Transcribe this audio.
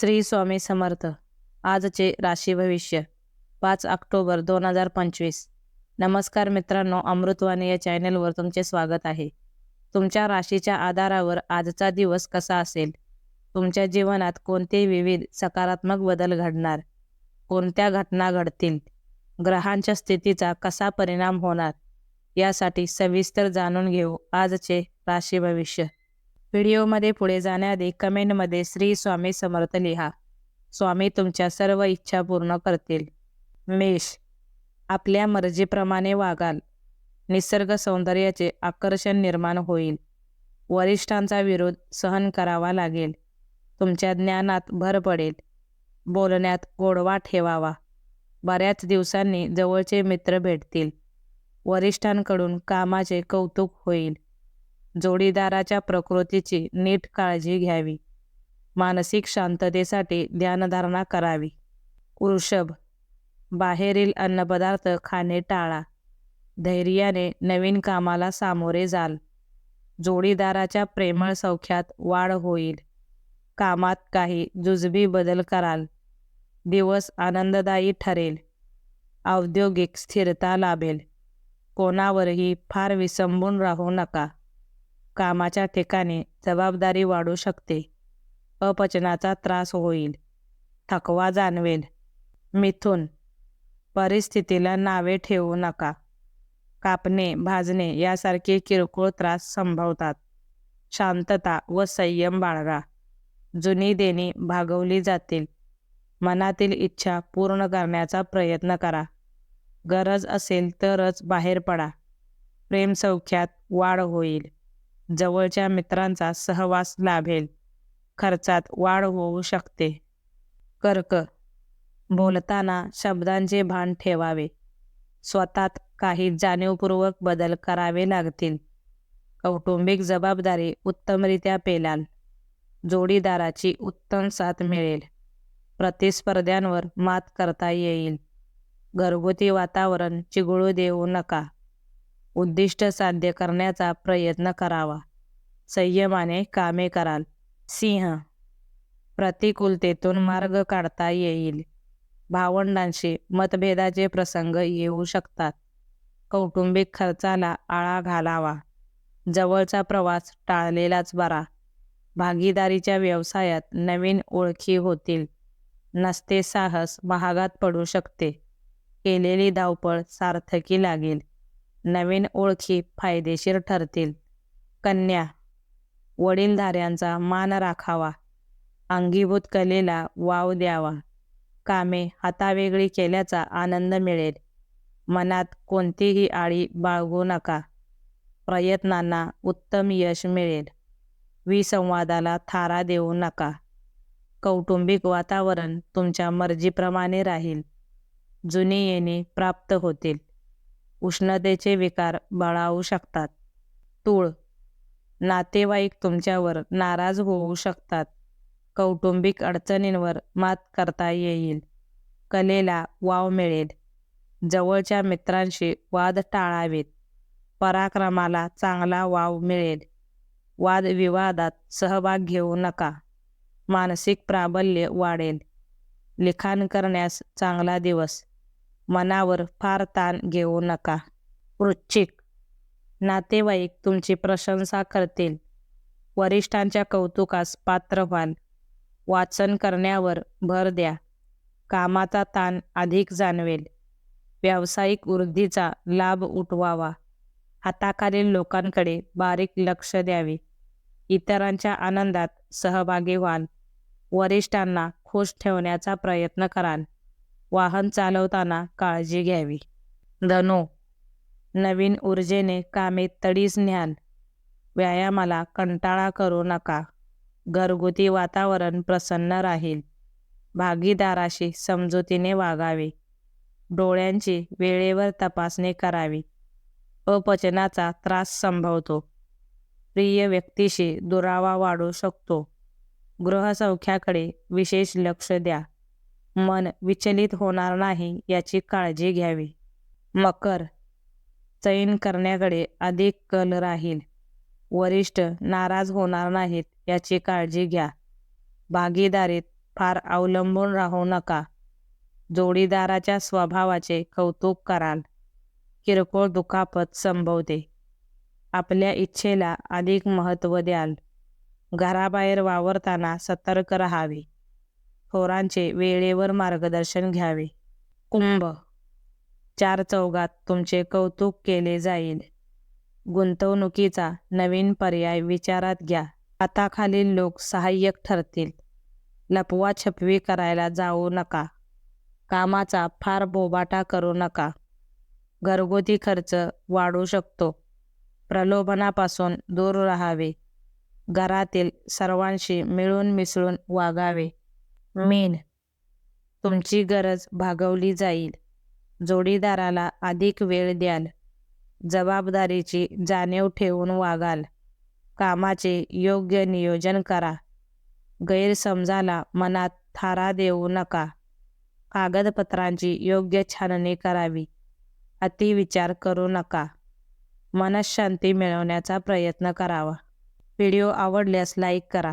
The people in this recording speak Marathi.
श्री स्वामी समर्थ. आजचे राशी भविष्य पाच ऑक्टोबर दोन हजार पंचवीस. नमस्कार मित्रांनो अमृतवाणी या चॅनलवर तुमचे स्वागत आहे. तुमच्या राशीच्या आधारावर आजचा दिवस कसा असेल? तुमच्या जीवनात कोणते विविध सकारात्मक बदल घडणार? कोणत्या घटना घडतील? ग्रहांच्या स्थितीचा कसा परिणाम होणार? यासाठी सविस्तर जाणून घेऊ आजचे राशी भविष्य. व्हिडिओमध्ये पुढे जाण्याआधी कमेंटमध्ये श्री स्वामी समर्थ लिहा. स्वामी तुमच्या सर्व इच्छा पूर्ण करतील. मेष आपल्या मर्जीप्रमाणे वागाल. निसर्ग सौंदर्याचे आकर्षण निर्माण होईल. वरिष्ठांचा विरोध सहन करावा लागेल. तुमच्या ज्ञानात भर पडेल. बोलण्यात गोडवा ठेवावा. बऱ्याच दिवसांनी जवळचे मित्र भेटतील. वरिष्ठांकडून कामाचे कौतुक होईल. जोडीदाराच्या प्रकृतीची नीट काळजी घ्यावी. मानसिक शांततेसाठी ध्यानधारणा करावी. वृषभ बाहेरील अन्नपदार्थ खाणे टाळा. धैर्याने नवीन कामाला सामोरे जाल. जोडीदाराच्या प्रेमळ सौख्यात वाढ होईल. कामात काही जुजबी बदल कराल. दिवस आनंददायी ठरेल. औद्योगिक स्थिरता लाभेल. कोणावरही फार विसंबून राहू नका. कामाच्या ठिकाणी जबाबदारी वाढू शकते. अपचनाचा त्रास होईल. थकवा जाणवेल. मिथून. परिस्थितीला नावे ठेवू नका. कापणे भाजणे यासारखे किरकोळ त्रास संभवतात. शांतता व संयम बाळगा. जुनी देणी भागवली जातील. मनातील इच्छा पूर्ण करण्याचा प्रयत्न करा. गरज असेल तरच बाहेर पडा. प्रेमसौख्यात वाढ होईल. जवळच्या मित्रांचा सहवास लाभेल. खर्चात वाढ होऊ शकते. कर्क. बोलताना शब्दांचे भान ठेवावे. स्वतःत काही जाणीवपूर्वक बदल करावे लागतील. कौटुंबिक जबाबदारी उत्तमरित्या पेलाल. जोडीदाराची उत्तम साथ मिळेल. प्रतिस्पर्ध्यांवर मात करता येईल. घरगुती वातावरण चिघळू देऊ नका. उद्दिष्ट साध्य करण्याचा प्रयत्न करावा. संयमाने कामे कराल. सिंह प्रतिकूलतेतून मार्ग काढता येईल. भावंडांशी मतभेदाचे प्रसंग येऊ शकतात. कौटुंबिक खर्चाला आळा घालावा. जवळचा प्रवास टाळलेलाच बरा. भागीदारीच्या व्यवसायात नवीन ओळखी होतील. नसते साहस महागात पडू शकते. केलेली धावपळ सार्थकी लागेल. नवीन ओळखी फायदेशीर ठरतील. कन्या वडीलधाऱ्यांचा मान राखावा. अंगीभूत कलेला वाव द्यावा. कामे हातावेगळी केल्याचा आनंद मिळेल. मनात कोणतीही आळी बाळगू नका. प्रयत्नांना उत्तम यश मिळेल. विसंवादाला थारा देऊ नका. कौटुंबिक वातावरण तुमच्या मर्जीप्रमाणे राहील. जुनी येणे प्राप्त होतील. उष्णतेचे विकार बळावू शकतात. तूळ. नातेवाईक तुमच्यावर नाराज होऊ शकतात. कौटुंबिक अडचणींवर मात करता येईल. कलेला वाव मिळेल. जवळच्या मित्रांशी वाद टाळावेत. पराक्रमाला चांगला वाव मिळेल. वादविवादात सहभाग घेऊ नका. मानसिक प्राबल्य वाढेल. लिखाण करण्यास चांगला दिवस. मनावर फार ताण घेऊ नका. वृश्चिक नातेवाईक तुमची प्रशंसा करतील. वरिष्ठांच्या कौतुकास पात्र व्हाल. वाचन करण्यावर भर द्या. कामाचा ताण अधिक जाणवेल. व्यावसायिक वृद्धीचा लाभ उठवावा. हाताखालील लोकांकडे बारीक लक्ष द्यावे. इतरांच्या आनंदात सहभागी व्हाल. वरिष्ठांना खुश ठेवण्याचा प्रयत्न कराल. वाहन चालवताना काळजी घ्यावी. धनो नवीन ऊर्जेने कामे तडीस न्याल व्यायामाला कंटाळा करू नका. घरगुती वातावरण प्रसन्न राहील. भागीदाराशी समजुतीने वागावे. डोळ्यांची वेळेवर तपासणी करावी. अपचनाचा त्रास संभवतो. प्रिय व्यक्तीशी दुरावा वाढू शकतो. गृहसौख्याकडे विशेष लक्ष द्या. मन विचलित होणार नाही याची काळजी घ्यावी. मकर चैन करण्याकडे अधिक कल राहील. वरिष्ठ नाराज होणार नाहीत याची काळजी घ्या. भागीदारीत फार अवलंबून राहू नका. जोडीदाराच्या स्वभावाचे कौतुक कराल. किरकोळ दुखापत संभवते. आपल्या इच्छेला अधिक महत्त्व द्याल. घराबाहेर वावरताना सतर्क राहावे. थोरांचे वेळेवर मार्गदर्शन घ्यावे. कुंभ. चार चौघात तुमचे कौतुक केले जाईल. गुंतवणुकीचा नवीन पर्याय विचारात घ्या. हाताखालील लोक सहाय्यक ठरतील. लपवा छपवी करायला जाऊ नका. कामाचा फार बोबाटा करू नका. घरगुती खर्च वाढू शकतो. प्रलोभनापासून दूर राहावे. घरातील सर्वांशी मिळून मिसळून वागावे. मेन. तुमची गरज भागवली जाईल. जोडीदाराला अधिक वेळ द्याल. जबाबदारीची जाणीव ठेवून वागाल. कामाचे योग्य नियोजन करा. गैरसमजाला मनात थारा देऊ नका. कागदपत्रांची योग्य छाननी करावी. अतिविचार करू नका. मनशांती मिळवण्याचा प्रयत्न करावा. व्हिडिओ आवडल्यास लाईक करा.